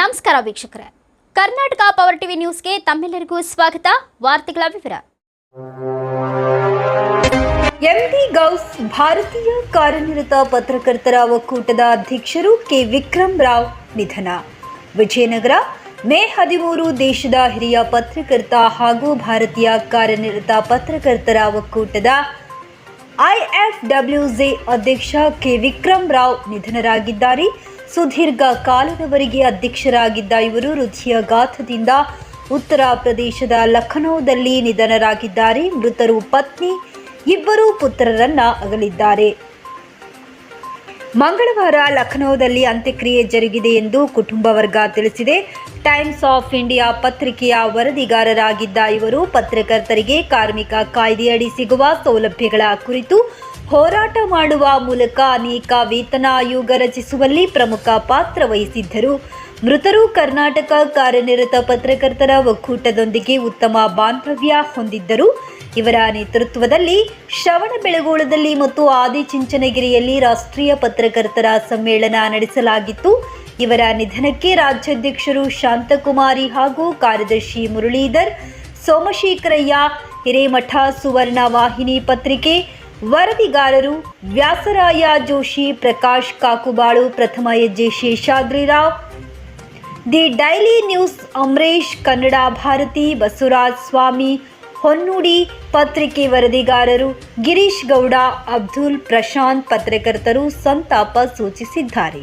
ನಮಸ್ಕಾರ ವೀಕ್ಷಕರೇ. Karnataka power TV ನ್ಯೂಸ್ಗೆ ತಮ್ಮೆಲ್ಲರಿಗೂ ಸ್ವಾಗತ. ವಾರ್ತೆಗಳ ವಿವರ. ಎಂಟಿ ಗೌಸ್ ಭಾರತೀಯ ಕಾರ್ಯನಿರತ ಪತ್ರಕರ್ತರ ಒಕ್ಕೂಟದ ಅಧ್ಯಕ್ಷರು ಕೆ. ವಿಕ್ರಮ್ ರಾವ್ ನಿಧನ. ವಿಜಯನಗರ ಮೇ ಹದಿಮೂರು ದೇಶದ ಹಿರಿಯ ಪತ್ರಕರ್ತ ಹಾಗೂ ಭಾರತೀಯ ಕಾರ್ಯನಿರತ ಪತ್ರಕರ್ತರ ಒಕ್ಕೂಟದ ಐಎಫ್ಡಬ್ಲ್ಯೂಜೆ ಅಧ್ಯಕ್ಷ ಕೆ. ವಿಕ್ರಮ್ ರಾವ್ ನಿಧನರಾಗಿದ್ದಾರೆ. ಸುದೀರ್ಘ ಕಾಲದವರೆಗೆ ಅಧ್ಯಕ್ಷರಾಗಿದ್ದ ಇವರು ಹೃದಯಾಘಾತದಿಂದ ಉತ್ತರ ಪ್ರದೇಶದ ಲಖನೌದಲ್ಲಿ ನಿಧನರಾಗಿದ್ದಾರೆ. ಮೃತರು ಪತ್ನಿ, ಇಬ್ಬರು ಪುತ್ರರನ್ನ ಅಗಲಿದ್ದಾರೆ. ಮಂಗಳವಾರ ಲಖನೌದಲ್ಲಿ ಅಂತ್ಯಕ್ರಿಯೆ ಜರುಗಿದೆ ಎಂದು ಕುಟುಂಬ ವರ್ಗ ತಿಳಿಸಿದೆ. ಟೈಮ್ಸ್ ಆಫ್ ಇಂಡಿಯಾ ಪತ್ರಿಕೆಯ ವರದಿಗಾರರಾಗಿದ್ದ ಇವರು ಪತ್ರಕರ್ತರಿಗೆ ಕಾರ್ಮಿಕ ಕಾಯ್ದೆಯಡಿ ಸಿಗುವ ಸೌಲಭ್ಯಗಳ ಕುರಿತು ಹೋರಾಟ ಮಾಡುವ ಮೂಲಕ ಅನೇಕ ವೇತನ ಆಯೋಗ ರಚಿಸುವಲ್ಲಿ ಪ್ರಮುಖ ಪಾತ್ರ ವಹಿಸಿದ್ದರು. ಮೃತರು ಕರ್ನಾಟಕ ಕಾರ್ಯನಿರತ ಪತ್ರಕರ್ತರ ಒಕ್ಕೂಟದೊಂದಿಗೆ ಉತ್ತಮ ಬಾಂಧವ್ಯ ಹೊಂದಿದ್ದರು. ಇವರ ನೇತೃತ್ವದಲ್ಲಿ ಶ್ರವಣಬೆಳಗೊಳದಲ್ಲಿ ಮತ್ತು ಆದಿಚುಂಚನಗಿರಿಯಲ್ಲಿ ರಾಷ್ಟ್ರೀಯ ಪತ್ರಕರ್ತರ ಸಮ್ಮೇಳನ ನಡೆಸಲಾಗಿತ್ತು. ಇವರ ನಿಧನಕ್ಕೆ ರಾಜ್ಯಾಧ್ಯಕ್ಷರು ಶಾಂತಕುಮಾರಿ ಹಾಗೂ ಕಾರ್ಯದರ್ಶಿ ಮುರಳೀಧರ್, ಸೋಮಶೇಖರಯ್ಯ, ಹಿರೇಮಠ ಸುವರ್ಣ ವಾಹಿನಿ ಪತ್ರಿಕೆ ವರದಿಗಾರರು Vyasaraya Joshi, Prakash Kakubalu, Prathama Hejje Sheshadrirao. The Daily News, Amaresh Kannada Bharati, Basavaraj Swami, Honnudi ಪತ್ರಿಕೆ ವರದಿಗಾರರು ಗಿರೀಶ್ ಗೌಡ, ಅಬ್ದುಲ್ ಪ್ರಶಾಂತ್ ಪತ್ರಕರ್ತರು ಸಂತಾಪ ಸೂಚಿಸಿದ್ದಾರೆ.